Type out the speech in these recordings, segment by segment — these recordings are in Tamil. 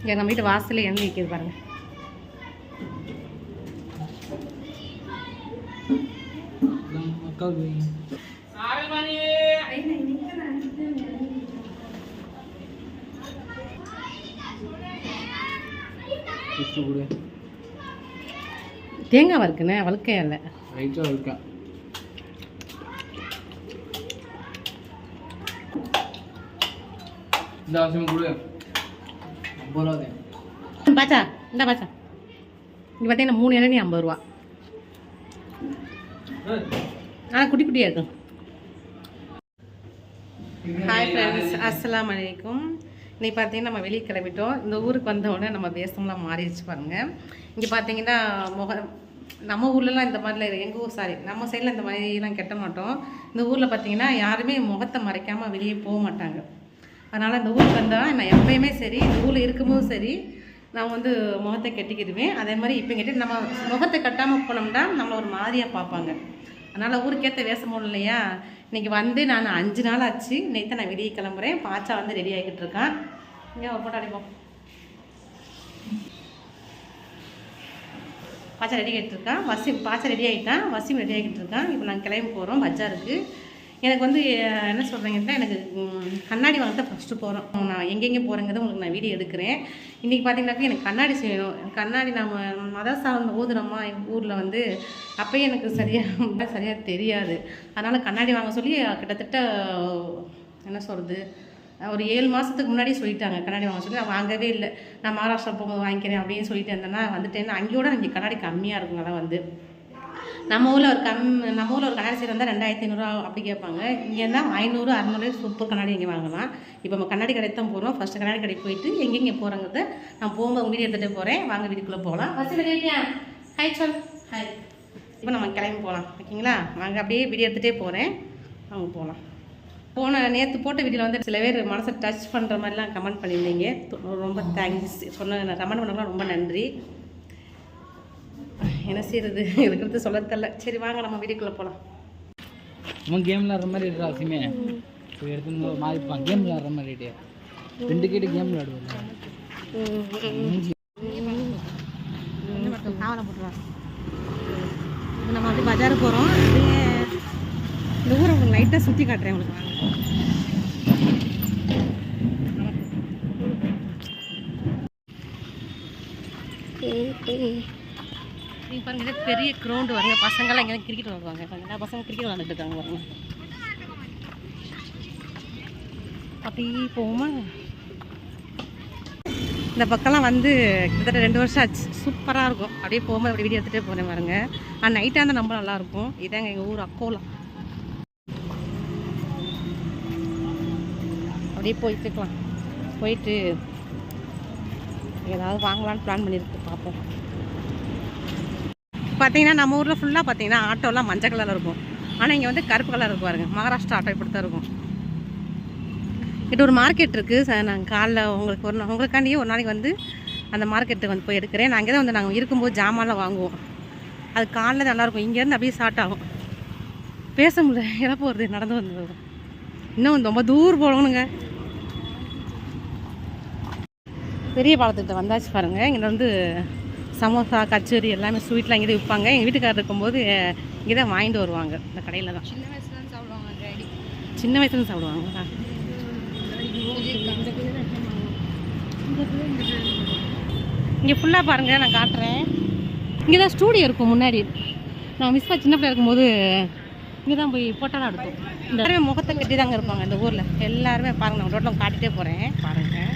இங்கே நம்ம வீட்டு வாசல்ல எண்ணெய் விற்கிது பாருங்க. தேங்காய் வறுக்குண்ணே வழுக்கையா இல்லை ரைட்டாக இந்த அவசியம் கொடு பாச்சா இந்த பாச்சா இங்கே பார்த்தீங்கன்னா மூணு இளநீ ஐம்பது ரூபா. ஆ குட்டி குட்டியாக இருக்கும் ஹாய் ஃப்ரெண்ட்ஸ் அஸ்ஸலாமு அலைக்கும் இன்னைக்கு பார்த்தீங்கன்னா நம்ம வெளியே கிளம்பிட்டோம். இந்த ஊருக்கு வந்த உடனே நம்ம தேசம்லாம் மாறிடுச்சு பாருங்க. இங்கே பார்த்தீங்கன்னா முக நம்ம ஊர்லலாம் இந்த மாதிரிலாம் எங்கள் ஊர் சாரி நம்ம சைடில் இந்த மாதிரிலாம் கெட்ட மாட்டோம். இந்த ஊரில் பார்த்தீங்கன்னா யாருமே முகத்தை மறைக்காமல் வெளியே போக மாட்டாங்க. அதனால் இந்த ஊருக்கு வந்தால் நான் எப்பயுமே சரி இந்த ஊரில் இருக்கும்போதும் சரி நான் வந்து முகத்தை கட்டிக்கிடுவேன் அதே மாதிரி இப்போ கட்டி நம்ம முகத்தை கட்டாமல் போனோம்னா நம்மளை ஒரு மாதிரியாக பார்ப்பாங்க. அதனால் ஊருக்கேற்ற வேஷம் போடணும் இல்லையா? இன்னைக்கு வந்து நான் அஞ்சு நாள் ஆச்சு. நேற்று நான் வெளியே கிளம்புறேன். பாச்சா வந்து ரெடி ஆகிக்கிட்டு இருக்கான். இங்கே ஒரு போட்டோ அடிப்போம். பாச்சா ரெடி ஆகிட்டு இருக்கான். வசிம் பாச்சா ரெடி ஆகிட்டான் வசிம் ரெடி ஆகிட்டு இருக்கான். இப்போ நாங்கள் கிளம்பி போகிறோம் பஜாருக்கு எனக்கு வந்து என்ன சொல்கிறீங்கன்னா எனக்கு கண்ணாடி வாங்க தான் ஃபஸ்ட்டு போகிறோம் நான் எங்கெங்கே போகிறேங்கிறத உங்களுக்கு நான் வீடியோ எடுக்கிறேன். இன்றைக்கி பார்த்தீங்கன்னாக்கா எனக்கு கண்ணாடி செய்யணும். கண்ணாடி நம்ம மதசாரம் ஊதுறோமா எங்கள் ஊரில் வந்து அப்போயே எனக்கு சரியாக சரியாக தெரியாது. அதனால் கண்ணாடி வாங்க சொல்லி கிட்டத்தட்ட என்ன சொல்கிறது ஒரு ஏழு மாதத்துக்கு முன்னாடி சொல்லிட்டாங்க கண்ணாடி வாங்க சொல்லி. நான் வாங்கவே இல்லை. நான் மகாராஷ்டிரா போகும்போது வாங்கிக்கிறேன் அப்படின்னு சொல்லிட்டு இருந்தேன்னா வந்துட்டேன்னா அங்கேயோட இங்கே கண்ணாடி கம்மியாக இருக்குங்க வந்து. நம்ம ஊரில் ஒரு கம் நம்ம ஊரில் ஒரு கண்ணாடி சீர் வந்தால் ரெண்டாயிரத்தி ஐநூறுரூவா அப்படி கேட்பாங்க. இங்கே இருந்தால் ஐநூறு அறநூறு சூப்பர் கண்ணாடி இங்கே வாங்கலாம். இப்போ நம்ம கண்ணாடி கடைக்கு தான் போகிறோம் ஃபஸ்ட்டு கண்ணாடி கடைக்கு போயிட்டு எங்கெங்கே போகிறோங்கிறத நான் போகும்போது வீடியோ எடுத்துகிட்டு போகிறேன் வாங்க வீட்டுக்குள்ளே போகலாம். ஃபஸ்ட்டு ரெடியா ஹாய் சொல். ஹாய் இப்போ நம்ம கிளம்பி போகலாம் ஓகேங்களா? வாங்க அப்படியே வீடியோ எடுத்துகிட்டே போகிறேன் வாங்க போகலாம் போன நேற்று போட்ட வீடியோவில் வந்து சில பேர் மனசை டச் பண்ணுற மாதிரிலாம் கமெண்ட் பண்ணியிருந்தீங்க. ரொம்ப தேங்க்ஸ் சொன்ன கமெண்ட் பண்ணலாம் ரொம்ப நன்றி. என்ன செய்யறது இருக்கிறது சொல்ல தெரில சரி வாங்க நம்ம வீட்டுக்குள்ளே போகலாம் அவன் கேம் விளாட்ற மாதிரி இருக்கா எடுத்து இருப்பான் கேம் விளாட்ற மாதிரி. ரெண்டு கேட்டு கேம் விளாடுவாங்க காவலை போட்டுருவாங்க இப்போ நம்ம அப்படியே பஜாருக்கு போகிறோம் இந்த ஊரை உங்களுக்கு லைட்டாக சுற்றி காட்டுறேன் உங்களுக்கு வாங்க பாருங்க பெரிய கிரவுண்டு வருங்க. பசங்கள்லாம் இங்கே கிரிக்கெட் விளாடுவாங்க பாருங்க பசங்க கிரிக்கெட் விளாண்டுட்டு இருக்காங்க பாருங்க. அப்படி போவோமா? இந்த பக்கம்லாம் வந்து கிட்டத்தட்ட ரெண்டு வருஷம் ஆச்சு. சூப்பராக இருக்கும். அப்படியே போகும்போது அப்படி வீடியோ எடுத்துகிட்டே போகிறேன் பாருங்க. ஆனால் நைட்டாக இருந்தால் ரொம்ப நல்லாயிருக்கும் இதாங்க எங்கள் ஊர் அக்கோலாம் அப்படியே போயிட்டுக்கலாம் போயிட்டு ஏதாவது வாங்கலாம்னு பிளான் பண்ணியிருக்கு பார்ப்போம் பார்த்தீங்கன்னா நம்ம ஊரில் ஃபுல்லாக பார்த்தீங்கன்னா ஆட்டோலாம் மஞ்சள் கலரில் இருக்கும். ஆனால் இங்கே வந்து கருப்பு கலர் இருக்கும் பாருங்க. மகாராஷ்டிரா ஆட்டோ இப்படி தான் இருக்கும். இது ஒரு மார்க்கெட் இருக்குது சார் நாங்கள் காலைல உங்களுக்கு ஒரு உங்களுக்காண்டியே ஒரு நாளைக்கு வந்து அந்த மார்க்கெட்டுக்கு வந்து போய் எடுக்கிறேன். நாங்கள் தான் வந்து நாங்கள் இருக்கும்போது ஜாமான்லாம் வாங்குவோம். அது காலைல தான் நல்லாயிருக்கும். இங்கேருந்து அப்படியே ஸ்டார்ட் ஆகும். பேச முடியல. இறப்பு வருது நடந்து வந்து இன்னும் ரொம்ப தூரம் போகணுங்க. பெரிய பாலத்துக்கிட்ட வந்தாச்சு பாருங்கள் இங்கே வந்து சமோசா கச்சேரி எல்லாமே ஸ்வீட்லாம் இங்கே தான் விற்பாங்க. எங்கள் வீட்டுக்காரர் இருக்கும்போது இங்கே தான் வாங்கிட்டு வருவாங்க. இந்த கடையில் தான். சின்ன வயசுல இருந்து சாப்பிடுவாங்க டேடி சின்ன வயசுலேருந்து சாப்பிடுவாங்களா இங்கே ஃபுல்லாக பாருங்கள் நான் காட்டுறேன். இங்கே தான் ஸ்டூடியோ இருக்கும் முன்னாடி. நான் மிஸ் சின்ன பிள்ளை இருக்கும்போது இங்கே தான் போய் ஃபோட்டோலாம் எடுத்தோம். எல்லாருமே முகத்தை கட்டி தாங்க இருப்பாங்க இந்த ஊரில். எல்லாருமே பாருங்க நான் ரோட்டில் காட்டிகிட்டே போகிறேன் பாருங்கள்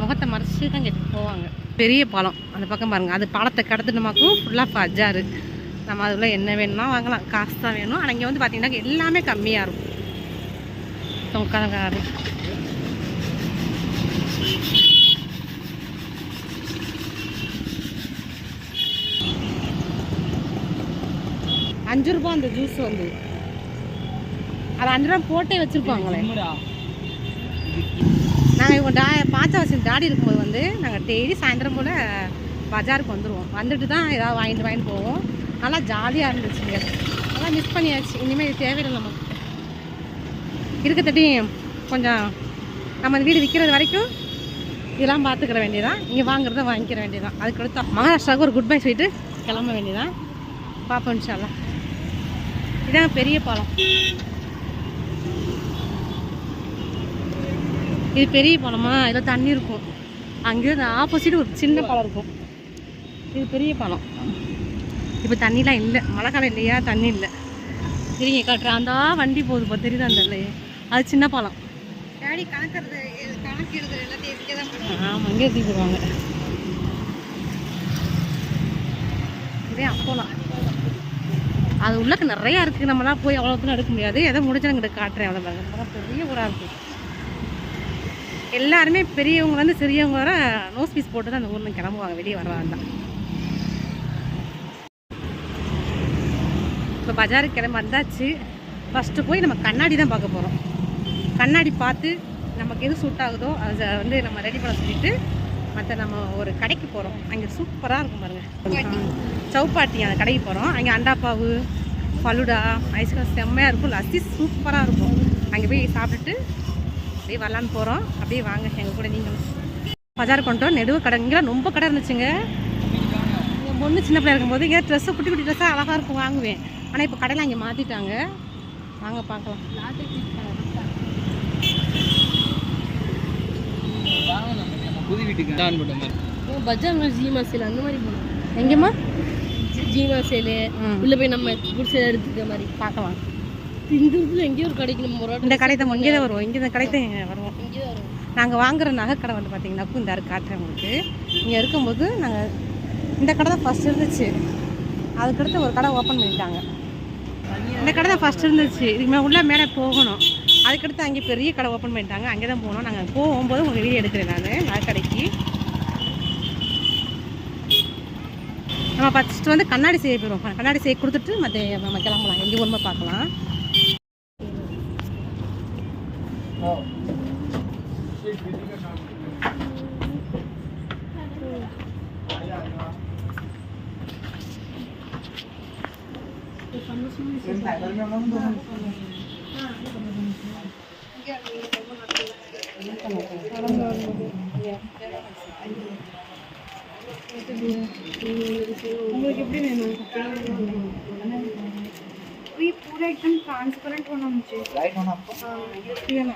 முகத்தை மறைச்சி தான் கட்டி போவாங்க. பெரிய பாலம் அந்த பக்கம் பாருங்கள் அது பாலத்தை கடத்துனமாக்கும் ஃபுல்லாக பஜாரு. நம்ம அதில் என்ன வேணுமா வாங்கலாம். காசு தான் வேணும். ஆனால் இங்கே வந்து பார்த்திங்கன்னா எல்லாமே கம்மியாக இருக்கும். உட்காந்து அஞ்சு ரூபா அந்த ஜூஸ் வந்து. அது அஞ்சு ரூபா போட்டே வச்சுருப்பாங்களே. நாங்கள் இவங்க டா பாச்சா வச்சு டாடி இருக்கும்போது வந்து நாங்கள் டெய்லி சாயந்தரம் போல் பஜாருக்கு வந்துடுவோம் வந்துட்டு தான் ஏதாவது வாங்கிட்டு வாங்கிட்டு போவோம். நல்லா ஜாலியாக இருந்துச்சுங்க நல்லா மிஸ் பண்ணியாச்சு. இனிமேல் இது தேவையில்லை நமக்கு இருக்கத்தட்டியும் கொஞ்சம் நம்ம வீடு விற்கிறது வரைக்கும் இதெல்லாம் பார்த்துக்கிற வேண்டியதான் இங்கே வாங்குறத வாங்கிக்கிற வேண்டியதான் அதுக்கு அடுத்த மகாராஷ்டிராவுக்கு ஒரு குட் பை சொல்லிட்டு கிளம்ப வேண்டியதான் பார்ப்போம் இன்ஷால்லா இதான் பெரிய பாலம். இது பெரிய பாலமா இதில் தண்ணி இருக்கும். அங்கேயும் ஆப்போசிட் ஒரு சின்ன பாலம் இருக்கும். இது பெரிய பாலம் இப்போ தண்ணிலாம் இல்லை. மழை காலம் இல்லையா? தண்ணி இல்லை. சரிங்க காட்டுறேன் அந்த வண்டி போகுது இப்போ தெரியுது அந்த இல்லையே அது சின்ன பாலம் டேடி கணக்கிறது கணக்கு எழுதுற எல்லாத்தையும் இங்கே தான் ஆமாம் இங்கே எடுத்து போடுவாங்க இதே அப்போலாம் அது உள்ளக்க நிறையா இருக்குது நம்மளாம் போய் அவ்வளோ தூரம் எடுக்க முடியாது. எதை முடிஞ்சா எங்கிட்ட காட்டுறேன் அவ்வளோ பெரிய ஊராக இருக்கும் எல்லாருமே பெரியவங்கலேருந்து சிறியவங்க வர நோஸ் பீஸ் போட்டு தான் அந்த ஊரில் கிளம்புவாங்க. வெளியே வர்றாங்க இப்போ பஜாருக்கு கிளம்ப வந்தாச்சு. ஃபஸ்ட்டு போய் நம்ம கண்ணாடி தான் பார்க்க போகிறோம் கண்ணாடி பார்த்து நமக்கு எது சூட் ஆகுதோ அதை வந்து நம்ம ரெடி பண்ண சொல்லிட்டு மற்ற நம்ம ஒரு கடைக்கு போகிறோம் அங்கே சூப்பராக இருக்கும் பாருங்கள் சௌப்பாட்டி அந்த கடைக்கு போகிறோம் அங்கே அண்டாப்பாவு ஃபலுடா ஐஸ்கிரீம் செம்மையாக இருக்கும். லஸ்ஸி சூப்பராக இருக்கும். அங்கே போய் சாப்பிட்டுட்டு அப்படியே வரலான்னு போகிறோம் அப்படியே வாங்க எங்கள் கூட நீங்களும். பஜார் கொண்டோம் நெடுவு கடை. இங்கெல்லாம் ரொம்ப கடை இருந்துச்சுங்க. என் பொண்ணு சின்ன பிள்ளையா இருக்கும்போது இங்கே ட்ரெஸ்ஸு குட்டி குட்டி ட்ரெஸ்ஸாக அழகாக இருக்கும் வாங்குவேன். ஆனால் இப்போ கடையில் அங்கே மாற்றிட்டாங்க வாங்க பார்க்கலாம். புது வீட்டுக்கு தான் போட்ட மாதிரி பஜார் ஜீமா சேல் அந்த மாதிரி போகணும். எங்கேம்மா? ஜீமா சேலு. உள்ள போய் நம்ம குடிசை எடுத்துக்க மாதிரி. பார்க்கலாம். இந்த எங்கேயோ ஒரு கடைக்கு நம்ம ஒரு இந்த கடை தான் இங்கே தான் வருவோம். இங்கே தான் கடை தான் வருவோம். இங்கே வரும் நாங்கள் வாங்குற நகைக்கடை வந்து பார்த்தீங்கன்னா இந்த இருக்கு காட்டுறேன் உங்களுக்கு. இங்கே இருக்கும்போது நாங்கள் இந்த கடை தான் ஃபஸ்ட் இருந்துச்சு. அதுக்கடுத்து ஒரு கடை ஓப்பன் பண்ணிட்டாங்க. இந்த கடை தான் ஃபஸ்ட் இருந்துச்சு. இதுக்கு மேலே உள்ள மேலே போகணும். அதுக்கடுத்து அங்கே பெரிய கடை ஓப்பன் பண்ணிட்டாங்க. அங்கே தான் போகணும் நாங்கள் போகும்போது உங்களுக்கு வீடியோ எடுக்கிறேன் நான் நகைக்கடைக்கு நம்ம ஃபஸ்ட்டு வந்து கண்ணாடி செய்ய போயிடுவோம். கண்ணாடி செய்ய கொடுத்துட்டு மற்ற நம்ம கிளம்பலாம். எங்கே ஒன்றுமே பார்க்கலாம். உங்களுக்கு எப்படி வேணும் ये पूरा एकदम ट्रांसपेरेंट होना मुझे लाइट होना आपको ये ना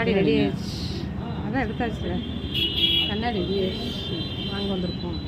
கண்ணாடி ரெடி ஆயிடுச்சு. அதான் எடுத்தாச்சு. கண்ணாடி ரெடி ஆயிடுச்சு. வாங்க வந்திருக்கோம்.